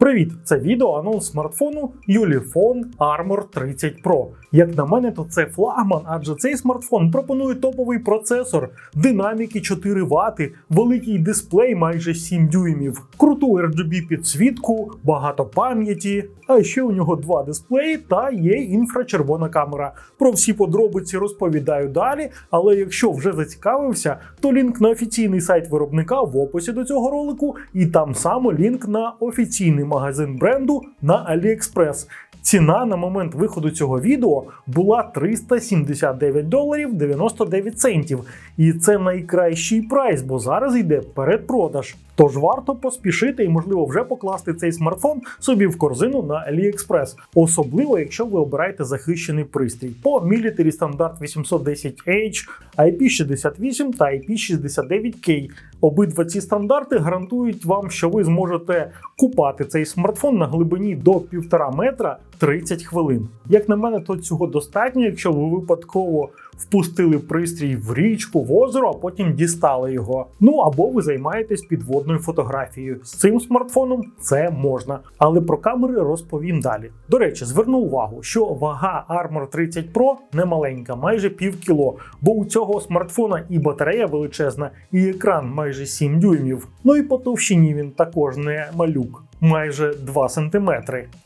Привіт! Це відео анонс смартфону Ulefone Armor 30 Pro. Як на мене, то це флагман, адже цей смартфон пропонує топовий процесор, динаміки 4 Вт, великий дисплей майже 7 дюймів, круту RGB підсвітку, багато пам'яті. А ще у нього два дисплеї та є інфрачервона камера. Про всі подробиці розповідаю далі. Але якщо вже зацікавився, то лінк на офіційний сайт виробника в описі до цього ролику, і там само лінк на офіційний магазин бренду на AliExpress. Ціна на момент виходу цього відео була 379 доларів 99 центів. І це найкращий прайс, бо зараз йде передпродаж. Тож варто поспішити і, можливо, вже покласти цей смартфон собі в корзину на AliExpress. Особливо, якщо ви обираєте захищений пристрій по Military Standard 810H, IP68 та IP69K. Обидва ці стандарти гарантують вам, що ви зможете купати цей смартфон на глибині до 1,5 метра 30 хвилин. Як на мене, то цього достатньо, якщо ви випадково впустили пристрій в річку, в озеро, а потім дістали його. Ну або ви займаєтесь підводною фотографією. З цим смартфоном це можна. Але про камери розповім далі. До речі, зверну увагу, що вага Armor 30 Pro не маленька, майже пів кіло, бо у цього смартфона і батарея величезна, і екран майже 7 дюймів. Ну і по товщині він також не малюк. Майже 2 см.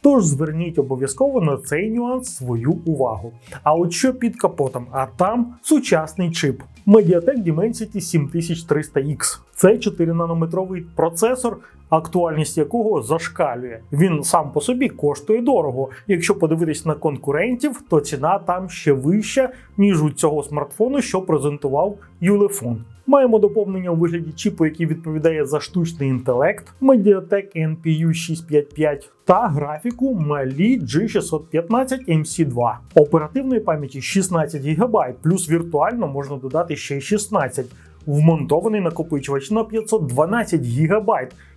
Тож зверніть обов'язково на цей нюанс свою увагу. А от що під капотом? А там сучасний чип Mediatek Dimensity 7300X. Це 4-нанометровий процесор, актуальність якого зашкалює. Він сам по собі коштує дорого. Якщо подивитись на конкурентів, то ціна там ще вища, ніж у цього смартфону, що презентував Ulefone. Маємо доповнення у вигляді чіпу, який відповідає за штучний інтелект, Mediatek NPU 655 та графіку Mali G615 MC2. Оперативної пам'яті 16 ГБ, плюс віртуально можна додати ще 16 вмонтований накопичувач на 512 ГБ,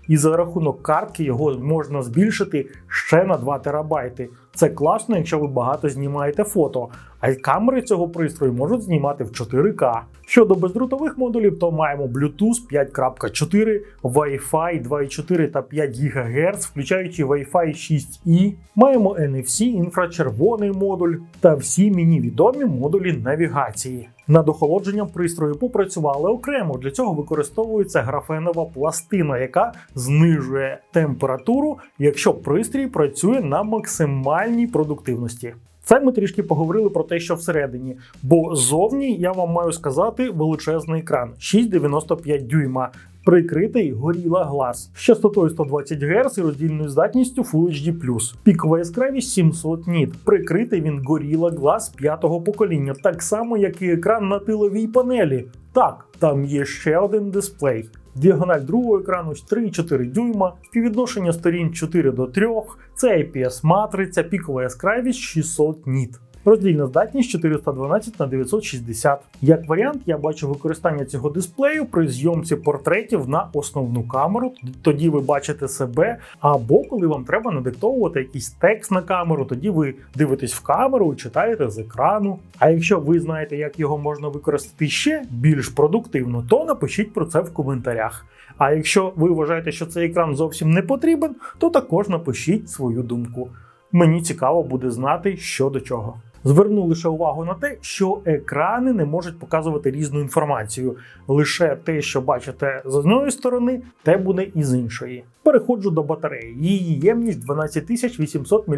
і за рахунок картки його можна збільшити ще на 2 терабайти. Це класно, якщо ви багато знімаєте фото. А й камери цього пристрою можуть знімати в 4К. Щодо бездрутових модулів, то маємо Bluetooth 5.4, Wi-Fi 2.4 та 5 ГГц, включаючи Wi-Fi 6E. Маємо NFC, інфрачервоний модуль та всі мені відомі модулі навігації. Над охолодженням пристрою попрацювали окремо. Для цього використовується графенова пластина, яка знижує температуру, якщо пристрій працює на максимальній продуктивності. Це ми трішки поговорили про те, що всередині, бо зовні я вам маю сказати величезний екран 6,95 дюйма. Прикритий Gorilla Glass з частотою 120 Гц і роздільною здатністю Full HD+. Пікова яскравість 700 ніт. Прикритий він Gorilla Glass п'ятого покоління, так само як і екран на тиловій панелі. Так, там є ще один дисплей. Діагональ другого екрану 3,4 дюйма, співвідношення сторін 4 до 3, це IPS-матриця, пікова яскравість 600 ніт. Роздільна здатність 412 на 960. Як варіант, я бачу використання цього дисплею при зйомці портретів на основну камеру. Тоді ви бачите себе. Або коли вам треба надиктовувати якийсь текст на камеру, тоді ви дивитесь в камеру і читаєте з екрану. А якщо ви знаєте, як його можна використати ще більш продуктивно, то напишіть про це в коментарях. А якщо ви вважаєте, що цей екран зовсім не потрібен, то також напишіть свою думку. Мені цікаво буде знати, що до чого. Зверну лише увагу на те, що екрани не можуть показувати різну інформацію. Лише те, що бачите з одної сторони, те буде і з іншої. Переходжу до батареї. Її ємність 12800 мАч.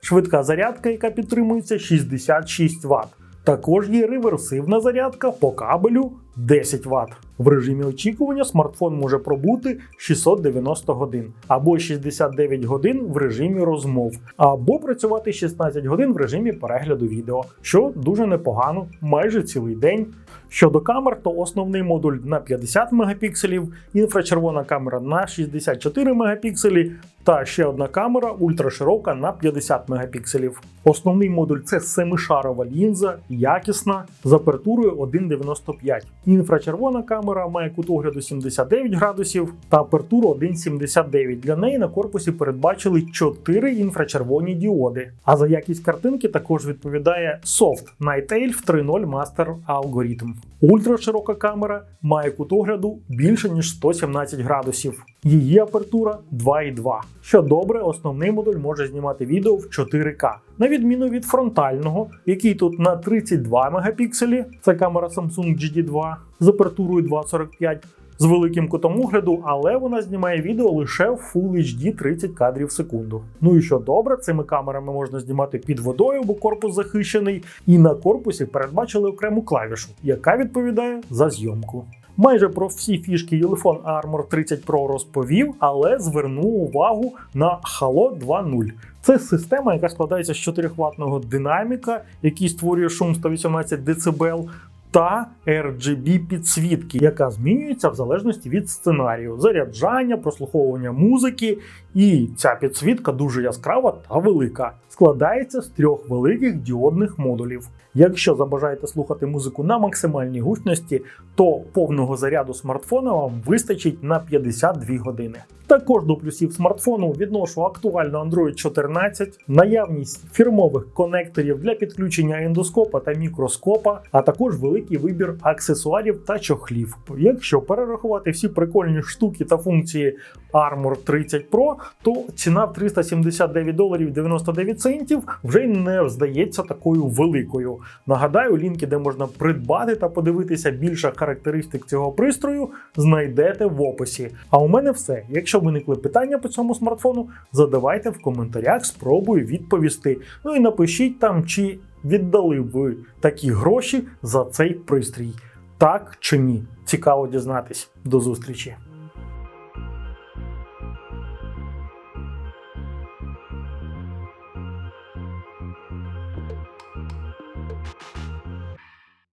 Швидка зарядка, яка підтримується 66 Вт. Також є реверсивна зарядка по кабелю 10 Вт. В режимі очікування смартфон може пробути 690 годин або 69 годин в режимі розмов, або працювати 16 годин в режимі перегляду відео, що дуже непогано, майже цілий день. Щодо камер, то основний модуль на 50 мегапікселів, інфрачервона камера на 64 мегапікселі, та ще одна камера ультраширока на 50 мегапікселів. Основний модуль це семишарова лінза, якісна з апертурою 1,95. Інфрачервона камера має кут огляду 79 градусів та апертуру 1,79. Для неї на корпусі передбачили 4 інфрачервоні діоди. А за якість картинки також відповідає Soft Night Elf 3.0 Master алгоритм. Ультраширока камера має кут огляду більше ніж 117 градусів. Її апертура 2,2. Що добре, основний модуль може знімати відео в 4К, на відміну від фронтального, який тут на 32 мегапікселі. Це камера Samsung GD2 з апертурою 2,45 з великим кутом огляду, але вона знімає відео лише в Full HD 30 кадрів в секунду. Ну і що добре, цими камерами можна знімати під водою, бо корпус захищений, і на корпусі передбачили окрему клавішу, яка відповідає за зйомку. Майже про всі фішки Ulefone Armor 30 Pro розповів, але звернув увагу на Halo 2.0. Це система, яка складається з 4-хватного динаміка, який створює шум 118 дБ, та RGB підсвітки, яка змінюється в залежності від сценарію, заряджання, прослуховування музики. І ця підсвітка дуже яскрава та велика. Складається з трьох великих діодних модулів. Якщо забажаєте слухати музику на максимальній гучності, то повного заряду смартфона вам вистачить на 52 години. Також до плюсів смартфону відношу актуально Android 14, наявність фірмових конекторів для підключення ендоскопа та мікроскопа, а також великий вибір аксесуарів та чохлів. Якщо перерахувати всі прикольні штуки та функції Armor 30 Pro, то ціна в 379 доларів 99 центів вже не здається такою великою. Нагадаю, лінки, де можна придбати та подивитися більше характеристик цього пристрою, знайдете в описі. А у мене все. Якщо виникли питання по цьому смартфону, задавайте в коментарях, спробую відповісти. Ну і напишіть там, чи віддали ви такі гроші за цей пристрій. Так чи ні? Цікаво дізнатись. До зустрічі!